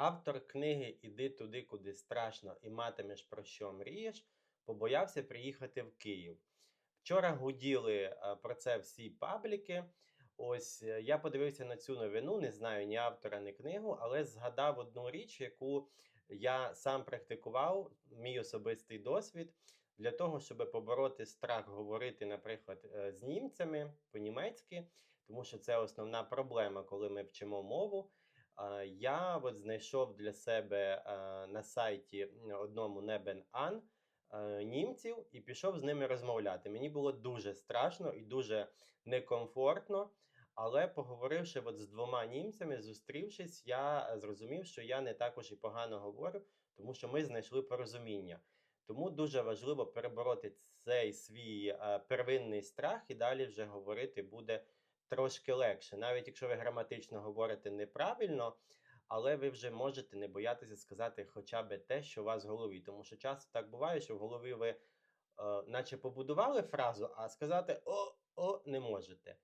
Автор книги Іди туди, куди страшно, і матимеш про що мрієш, побоявся приїхати в Київ. Вчора гуділи е, про це всі пабліки. Ось е, я подивився на цю новину, не знаю ні автора, ні книгу, але згадав одну річ, яку я сам практикував, мій особистий досвід, для того, щоб побороти страх говорити, наприклад, е, з німцями по-німецьки, тому що це основна проблема, коли ми вчимо мову. Е, Я от знайшов для себе е, на сайті одному Небен Ан е, німців і пішов з ними розмовляти. Мені було дуже страшно і дуже некомфортно. Але поговоривши от з двома німцями, зустрівшись, я зрозумів, що я не також і погано говорю, тому що ми знайшли порозуміння. Тому дуже важливо перебороти цей свій первинний страх і далі вже говорити буде трошки легше. Навіть якщо ви граматично говорите неправильно, але ви вже можете не боятися сказати хоча б те, що у вас в голові. Тому що часто так буває, що в голові ви, е, наче побудували фразу, а сказати о, о не можете.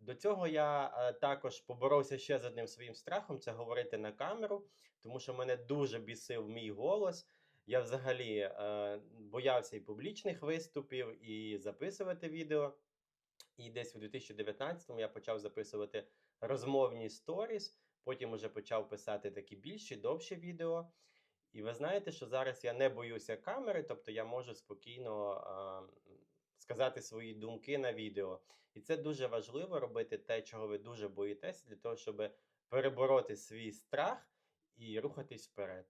До цього я е, також поборовся ще з одним своїм страхом це говорити на камеру, тому що мене дуже бісив мій голос. Я взагалі е, боявся і публічних виступів, і записувати відео. І десь у 2019-му я почав записувати розмовні сторіс, потім уже почав писати такі більші, довші відео. І ви знаєте, що зараз я не боюся камери, тобто я можу спокійно а, сказати свої думки на відео. І це дуже важливо робити те, чого ви дуже боїтеся, для того, щоб перебороти свій страх і рухатись вперед.